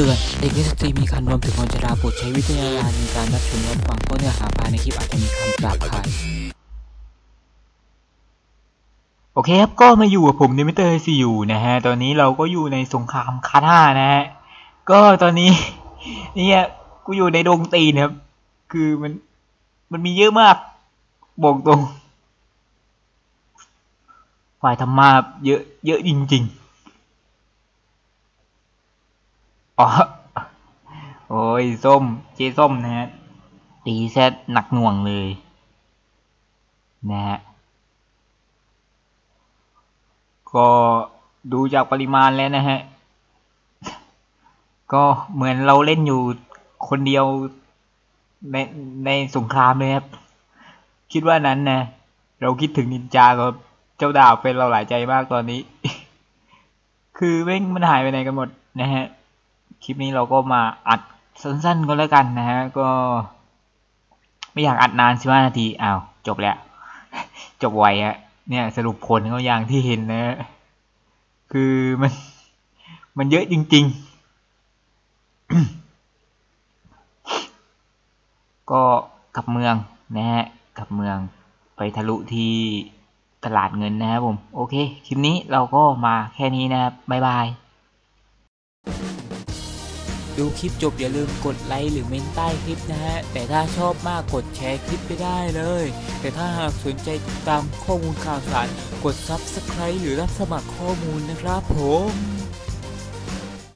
ตือนเด็กนิสตรีมีคันรวมถึงคนชราโปรดใช้วิจารณญาณในการรับชมรับฟังเพราะเนื้อหาภายในคลิปอาจจะมีคำหยาบคายโอเคครับ ก็มาอยู่กับผมนิมิเตอร์ซีอยู่นะฮะ ตอนนี้เราก็อยู่ในสงครามคาท่านะฮะ ก็ตอนนี้เนี่ยกูอยู่ในดงตีนครับ คือมันมันมีเยอะมาก บอกตรงฝ่ายธรรมาเยอะเยอะจริง ๆ อ๋อโอ้ยส้ม เจส้มนะฮะตีแซดหนักหน่วงเลย นะฮะ ก็ดูจากปริมาณแล้วนะฮะ ก็เหมือนเราเล่นอยู่คนเดียวในในสงครามเลยครับ คิดว่านั้นนะ เราคิดถึงนินจากับเจ้าดาวเป็นเราหลายใจมากตอนนี้ คือเว้งมันหายไปไหนกันหมดนะฮะ คลิปนี้เราก็มาอัดสั้นๆก็แล้วกันนะฮะก็ ไม่อยากอัดนานสิบห้านาทีอ้าวจบแล้ว จบไวฮะเนี่ยสรุปผลเขาอย่างที่เห็นนะ คือมันมันเยอะจริง ๆ ก็กลับเมืองนะฮะกลับเมืองไปทะลุที่ตลาดเงินนะครับผม โอเค คลิปนี้เราก็มาแค่นี้นะครับบ๊ายบาย ดูคลิปจบอย่าลืมกดไลค์หรือเมนใต้คลิปนะฮะ แต่ถ้าชอบมากกดแชร์คลิปไปได้เลย แต่ถ้าหากสนใจติดตามข้อมูลข่าวสาร กด Subscribe หรือรับสมัครข้อมูลนะครับผม